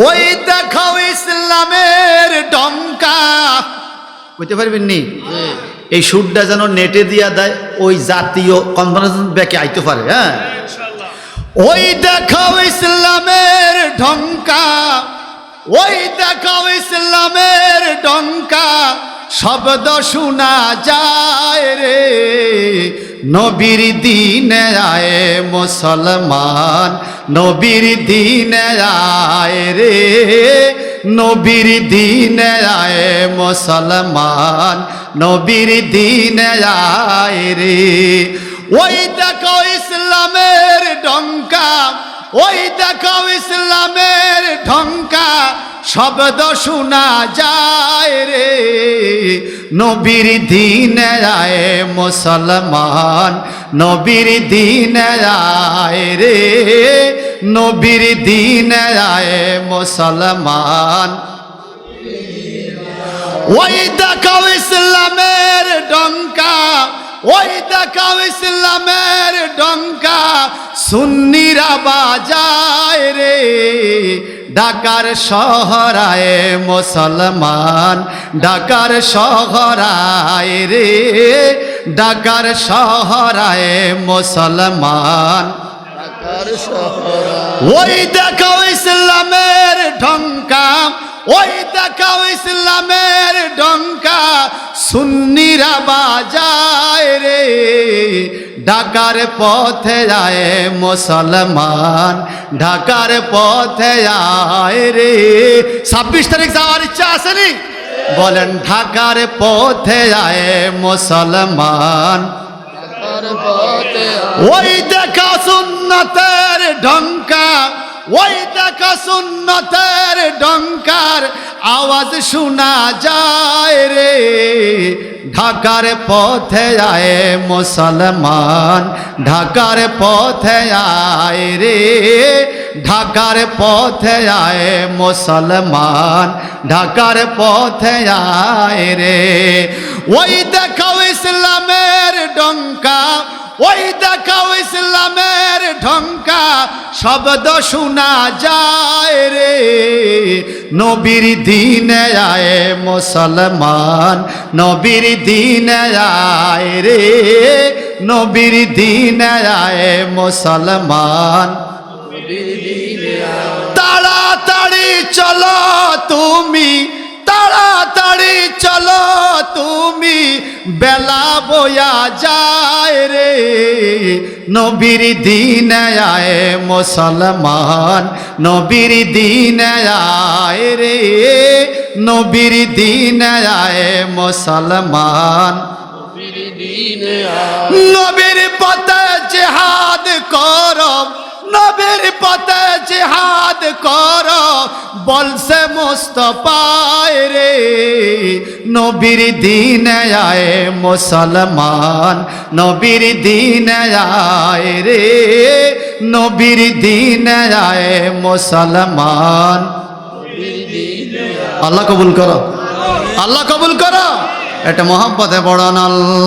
ওই দেখাও ইসলামের ডঙ্কা। বুঝতে পারবেন নি? এই সুরটা যেন নেটে দিয়া দেয় ওই জাতীয় কনফারেন্স ব্যাকে আইতে পারে হ্যাঁ? ওই দেখাও ইসলামের ঢঙ্কা ওই দেখাও ইসলামের ডঙ্কা, শব্দ শোনা যায় রে। নবীর দিনে আয় মুসলমান, নবীর দিনে আয় রে। নবীর দিনে আয় মুসলমান, নবীর দিনে আয় রে। ওই দেখো ইসলামের ডঙ্কা ওই দেখো ইসলামের ঢঙ্কা শব্দ শোনা যায় রে। নবীর দিন আয় মুসলমান, নবীর দিন আয় রে। নবীর দিন আয় মুসলমান। ওই দেখাও ইসলামের ডঙ্কা ওই দেখাও ইসলামের ডঙ্কা সুন্নিরা বাজায় রে। ঢাকার শহরায় মুসলমান ঢাকার শহরায় রে। ঢাকার শহরায় মুসলমান। ওই দেখাও ইসলামের ঢঙ্কা ওই দেখাও ইসলামের ডঙ্কা। সুন্নিরা বাজায় রে। ঢাকার পথে যায় মুসলমান ঢাকার পথে যায় রে। ছাব্বিশ তারিখ যাওয়ার ইচ্ছা আসেনি বলেন ঢাকার পথে যায় মুসলমান। ওই দেখা সুন্নতের ঢঙ্কা ওই দেখা সুন্নতের ডঙ্কার আওয়াজ শোনা যায় রে। ঢাকার পথে আয় মুসলমান, ঢাকার পথে আয় রে। ঢাকার পথে আয় মুসলমান, ঢাকার পথে আয় রে। ওই দেখাও ইসলামের ডঙ্কা ওই দেখাও ইসলামের ঢঙ্কা, শব্দ শোনা যায় রে। নবীর দিনে আয় মুসলমান, নবীর দিনে আয় রে। নবীর দিনে আয় মুসলমান। তাড়াতাড়ি চলো তুমি, তাড়াতাড়ি চলো। বেলা বয়া যায় রে। নবীর দিন আয় মুসলমান, নবীর দিন আয় রে। নবীর দিন আয় মুসলমান। নবীর পথে জেহাদ করো, নবীর পথে জেহাদ করো। বলছে মুস্তফায় রে, নবীর দিন আয় মুসলমান, নবীর দিন আয় রে, নবীর দিন আয় মুসলমান। আল্লাহ কবুল করো। আল্লাহ কবুল করো। এটা মোহাম্মতে বড় আল্লাহ।